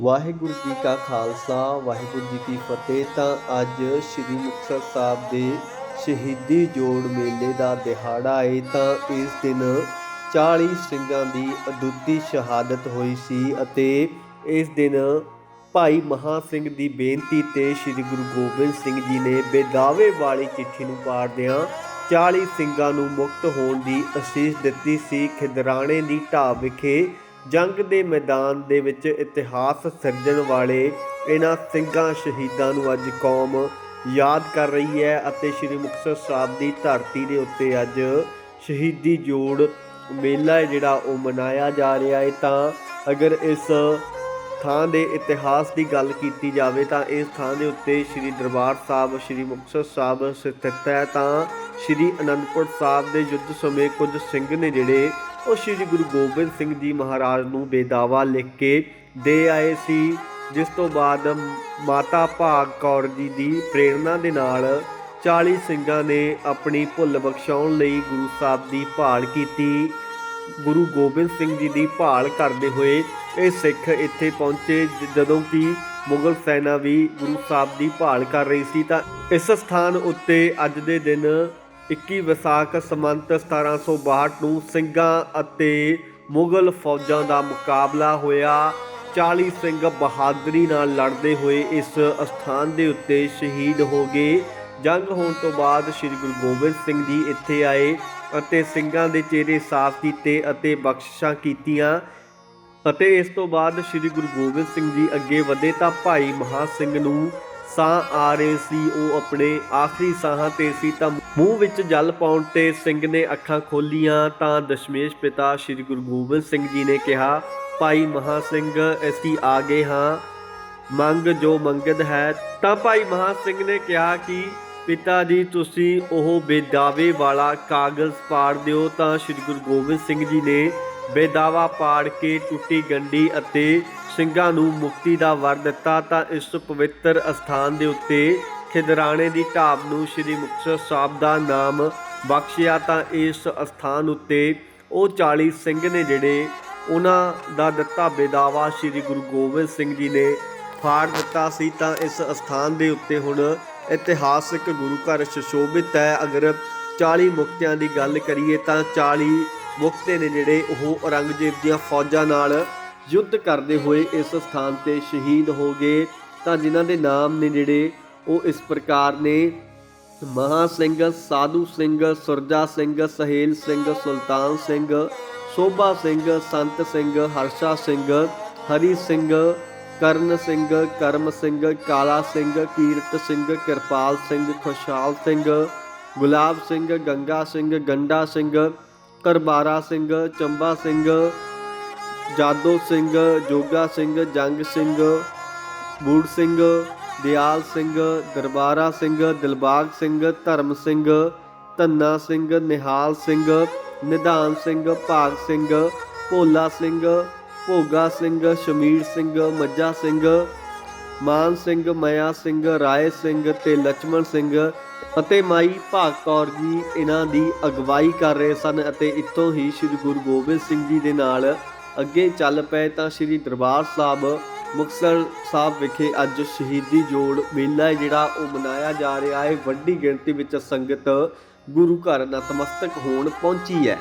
ਵਾਹਿਗੁਰੂ ਜੀ ਕਾ ਖਾਲਸਾ, ਵਾਹਿਗੁਰੂ ਜੀ ਕੀ ਫਤਿਹ। ਤਾਂ ਅੱਜ ਸ੍ਰੀ ਮੁਕਤਸਰ ਸਾਹਿਬ ਦੇ ਸ਼ਹੀਦੀ ਜੋੜ ਮੇਲੇ ਦਾ ਦਿਹਾੜਾ ਏ। ਤਾਂ ਇਸ ਦਿਨ 40 ਸਿੰਘਾਂ ਦੀ ਅਦੁੱਤੀ ਸ਼ਹਾਦਤ ਹੋਈ ਸੀ ਅਤੇ ਇਸ ਦਿਨ ਭਾਈ ਮਹਾ ਸਿੰਘ ਦੀ ਬੇਨਤੀ ਤੇ ਸ੍ਰੀ ਗੁਰੂ ਗੋਬਿੰਦ ਸਿੰਘ ਜੀ ਨੇ ਬੇਦਾਵੇ ਵਾਲੀ ਚਿੱਠੀ ਨੂੰ ਪਾੜਦਿਆਂ 40 ਸਿੰਘਾਂ ਨੂੰ ਮੁਕਤ ਹੋਣ ਦੀ ਅਸੀਸ ਦਿੱਤੀ ਸੀ। ਖਿਦਰਾਣੇ ਦੀ ਢਾਬ ਵਿਖੇ ਜੰਗ ਦੇ ਮੈਦਾਨ ਦੇ ਵਿੱਚ ਇਤਿਹਾਸ ਸਿਰਜਣ ਵਾਲੇ ਇਹਨਾਂ ਸਿੰਘਾਂ ਸ਼ਹੀਦਾਂ ਨੂੰ ਅੱਜ ਕੌਮ ਯਾਦ ਕਰ ਰਹੀ ਹੈ ਅਤੇ ਸ੍ਰੀ ਮੁਕਤਸਰ ਸਾਹਿਬ ਦੀ ਧਰਤੀ ਦੇ ਉੱਤੇ ਅੱਜ ਸ਼ਹੀਦੀ ਜੋੜ ਮੇਲਾ ਹੈ ਜਿਹੜਾ ਉਹ ਮਨਾਇਆ ਜਾ ਰਿਹਾ ਹੈ। ਤਾਂ ਅਗਰ ਇਸ ਥਾਂ ਦੇ ਇਤਿਹਾਸ ਦੀ ਗੱਲ ਕੀਤੀ ਜਾਵੇ ਤਾਂ ਇਸ ਥਾਂ ਦੇ ਉੱਤੇ ਸ੍ਰੀ ਦਰਬਾਰ ਸਾਹਿਬ, ਸ੍ਰੀ ਮੁਕਤਸਰ ਸਾਹਿਬ ਸਥਿਤ ਹੈ। ਤਾਂ ਸ੍ਰੀ ਅਨੰਦਪੁਰ ਸਾਹਿਬ ਦੇ ਯੁੱਧ ਸਮੇਂ ਕੁਝ ਸਿੰਘ ਨੇ ਜਿਹੜੇ ਉਹ ਸ੍ਰੀ ਗੁਰੂ ਗੋਬਿੰਦ ਸਿੰਘ ਜੀ ਮਹਾਰਾਜ ਨੂੰ ਬੇਦਾਵਾ ਲਿਖ ਕੇ ਦੇ ਆਏ ਸੀ, ਜਿਸ ਤੋਂ ਬਾਅਦ ਮਾਤਾ ਭਾਗ ਕੌਰ ਜੀ ਦੀ ਪ੍ਰੇਰਣਾ ਦੇ ਨਾਲ 40 ਸਿੰਘਾਂ ਨੇ ਆਪਣੀ ਭੁੱਲ ਬਖਸ਼ਾਉਣ ਲਈ ਗੁਰੂ ਸਾਹਿਬ ਦੀ ਭਾਲ ਕੀਤੀ। ਗੁਰੂ ਗੋਬਿੰਦ ਸਿੰਘ ਜੀ ਦੀ ਭਾਲ ਕਰਦੇ ਹੋਏ ਇਹ ਸਿੱਖ ਇੱਥੇ ਪਹੁੰਚੇ, ਜਦੋਂ ਕਿ ਮੁਗਲ ਸੈਨਾ ਵੀ ਗੁਰੂ ਸਾਹਿਬ ਦੀ ਭਾਲ ਕਰ ਰਹੀ ਸੀ ਤਾਂ ਇਸ ਸਥਾਨ ਉੱਤੇ ਅੱਜ ਦੇ ਦਿਨ 21 ਵਿਸਾਖ ਸਮੰਤ 1762 ਨੂੰ ਸਿੰਘਾਂ ਅਤੇ ਮੁਗਲ ਫੌਜਾਂ ਦਾ ਮੁਕਾਬਲਾ ਹੋਇਆ। 40 ਸਿੰਘ ਬਹਾਦਰੀ ਨਾਲ ਲੜਦੇ ਹੋਏ ਇਸ ਸਥਾਨ ਦੇ ਉੱਤੇ ਸ਼ਹੀਦ ਹੋ ਗਏ। ਜੰਗ ਹੋਣ ਤੋਂ ਬਾਅਦ ਸ੍ਰੀ ਗੁਰੂ ਗੋਬਿੰਦ ਸਿੰਘ ਜੀ ਇੱਥੇ ਆਏ ਅਤੇ ਸਿੰਘਾਂ ਦੇ ਚਿਹਰੇ ਸਾਫ਼ ਕੀਤੇ ਅਤੇ ਬਖਸ਼ਿਸ਼ਾਂ ਕੀਤੀਆਂ ਅਤੇ ਇਸ ਤੋਂ ਬਾਅਦ ਸ੍ਰੀ ਗੁਰੂ ਗੋਬਿੰਦ ਸਿੰਘ ਜੀ ਅੱਗੇ ਵਧੇ ਤਾਂ ਭਾਈ ਮਹਾ ਸਿੰਘ ਨੂੰ ਸਾਹ ਆ ਰਹੇ ਸੀ। ਉਹ ਆਪਣੇ ਆਖਰੀ ਸਾਹਾਂ ਤੇ ਸੀ ਤਾਂ ਮੂੰਹ ਵਿੱਚ ਜਲ ਪਾਉਣ ਤੇ ਸਿੰਘ ਨੇ ਅੱਖਾਂ ਖੋਲੀਆਂ ਤਾਂ ਦਸ਼ਮੇਸ਼ ਪਿਤਾ ਸ੍ਰੀ ਗੁਰੂ ਗੋਬਿੰਦ ਸਿੰਘ ਜੀ ਨੇ ਕਿਹਾ, ਭਾਈ ਮਹਾ ਸਿੰਘ ਅਸੀਂ ਆ ਗਏ ਹਾਂ। ਮੰਗ ਜੋ ਮੰਗਦ ਹੈ। ਤਾਂ ਭਾਈ ਮਹਾ ਸਿੰਘ ਨੇ ਕਿਹਾ ਕਿ, ਪਿਤਾ ਜੀ, ਤੁਸੀਂ ਉਹ ਬੇਦਾਵੇ ਵਾਲਾ ਕਾਗਜ਼ ਪਾੜ ਦਿਓ। ਤਾਂ ਸ੍ਰੀ ਗੁਰੂ ਗੋਬਿੰਦ ਸਿੰਘ ਜੀ ਨੇ ਬੇਦਾਵਾ ਪਾੜ ਕੇ ਟੁੱਟੀ ਗੰਢੀ ਅਤੇ ਸਿੰਘਾਂ ਨੂੰ ਮੁਕਤੀ ਦਾ ਵਰ ਦਿੱਤਾ। ਤਾਂ ਇਸ ਪਵਿੱਤਰ ਅਸਥਾਨ ਦੇ ਉੱਤੇ ਖਿਦਰਾਣੇ ਦੀ ਢਾਬ ਨੂੰ ਸ੍ਰੀ ਮੁਕਤਸਰ ਸਾਹਿਬ ਦਾ ਨਾਮ ਬਖਸ਼ਿਆ ਤਾਂ ਇਸ ਅਸਥਾਨ ਉੱਤੇ ਉਹ 40 ਸਿੰਘ ਨੇ ਜਿਹੜੇ ਉਹਨਾਂ ਦਾ ਦਿੱਤਾ ਬੇਦਾਵਾ ਸ੍ਰੀ ਗੁਰੂ ਗੋਬਿੰਦ ਸਿੰਘ ਜੀ ਨੇ ਫਾੜ ਦਿੱਤਾ ਸੀ ਤਾਂ ਇਸ ਅਸਥਾਨ ਦੇ ਉੱਤੇ ਹੁਣ ਇਤਿਹਾਸਕ ਗੁਰੂ ਘਰ ਸੁਸ਼ੋਭਿਤ ਹੈ। ਅਗਰ 40 ਮੁਕਤਿਆਂ ਦੀ ਗੱਲ ਕਰੀਏ ਤਾਂ 40 ਮੁਕਤੇ ਨੇ ਜਿਹੜੇ ਉਹ ਔਰੰਗਜ਼ੇਬ ਦੀਆਂ ਫੌਜਾਂ ਨਾਲ ਯੁੱਧ ਕਰਦੇ ਹੋਏ ਇਸ ਸਥਾਨ ਤੇ ਸ਼ਹੀਦ ਹੋ ਗਏ। ਤਾਂ ਜਿਨ੍ਹਾਂ ਦੇ ਨਾਮ ਨੇ ਜਿਹੜੇ ਉਹ ਇਸ ਪ੍ਰਕਾਰ ਨੇ ਮਹਾ ਸਿੰਘ ਸਾਧੂ ਸਿੰਘ ਸੁਰਜਾ ਸਿੰਘ ਸਹੇਲ ਸਿੰਘ ਸੁਲਤਾਨ ਸਿੰਘ ਸੋਭਾ ਸਿੰਘ ਸੰਤ ਸਿੰਘ ਹਰਸ਼ਾ ਸਿੰਘ ਹਰੀ ਸਿੰਘ ਕਰਨ ਸਿੰਘ ਕਰਮ ਸਿੰਘ ਕਾਲਾ ਸਿੰਘ ਕੀਰਤ ਸਿੰਘ ਕਿਰਪਾਲ ਸਿੰਘ ਖੁਸ਼ਹਾਲ ਸਿੰਘ ਗੁਲਾਬ ਸਿੰਘ ਗੰਗਾ ਸਿੰਘ ਗੰਡਾ ਸਿੰਘ ਕਰਬਾਰਾ ਸਿੰਘ ਚੰਬਾ ਸਿੰਘ ਜਾਦੋ ਸਿੰਘ ਜੋਗਾ ਸਿੰਘ ਜੰਗ ਸਿੰਘ ਬੂੜ ਸਿੰਘ ਦਿਆਲ ਸਿੰਘ, ਦਰਬਾਰਾ ਸਿੰਘ, ਦਿਲਬਾਗ ਸਿੰਘ, ਧਰਮ ਸਿੰਘ, ਧੰਨਾ ਸਿੰਘ, ਨਿਹਾਲ ਸਿੰਘ, ਨਿਧਾਨ ਸਿੰਘ, ਭਾਗ ਸਿੰਘ, ਭੋਲਾ ਸਿੰਘ, ਭੋਗਾ ਸਿੰਘ, ਸ਼ਮੀਰ ਸਿੰਘ ਮੱਜਾ ਸਿੰਘ, ਮਾਨ ਸਿੰਘ, ਮਇਆ ਸਿੰਘ, ਰਾਏ ਸਿੰਘ ਤੇ ਲక్ష్మణ ਸਿੰਘ ਅਤੇ ਮਾਈ ਭਾਗ ਕੌਰ ਜੀ ਇਹਨਾਂ ਦੀ ਅਗਵਾਈ ਕਰ ਰਹੇ ਸਨ ਅਤੇ ਇੱਥੋਂ ਹੀ ਸ੍ਰੀ ਗੁਰੂ ਗੋਬਿੰਦ ਸਿੰਘ ਜੀ ਦੇ ਨਾਲ ਅੱਗੇ ਚੱਲ ਪਏ ਤਾਂ ਸ੍ਰੀ ਦਰਬਾਰ ਸਾਹਿਬ ਮੁਕਤਸਰ ਸਾਹਿਬ ਵਿਖੇ ਅੱਜ ਸ਼ਹੀਦੀ ਜੋੜ ਮੇਲਾ ਹੈ, ਜਿਹੜਾ ਉਹ ਮਨਾਇਆ ਜਾ ਰਿਹਾ ਹੈ। ਵੱਡੀ ਗਿਣਤੀ ਵਿੱਚ ਸੰਗਤ ਗੁਰੂ ਘਰ ਨਤਮਸਤਕ ਹੋਣ ਪਹੁੰਚੀ ਹੈ।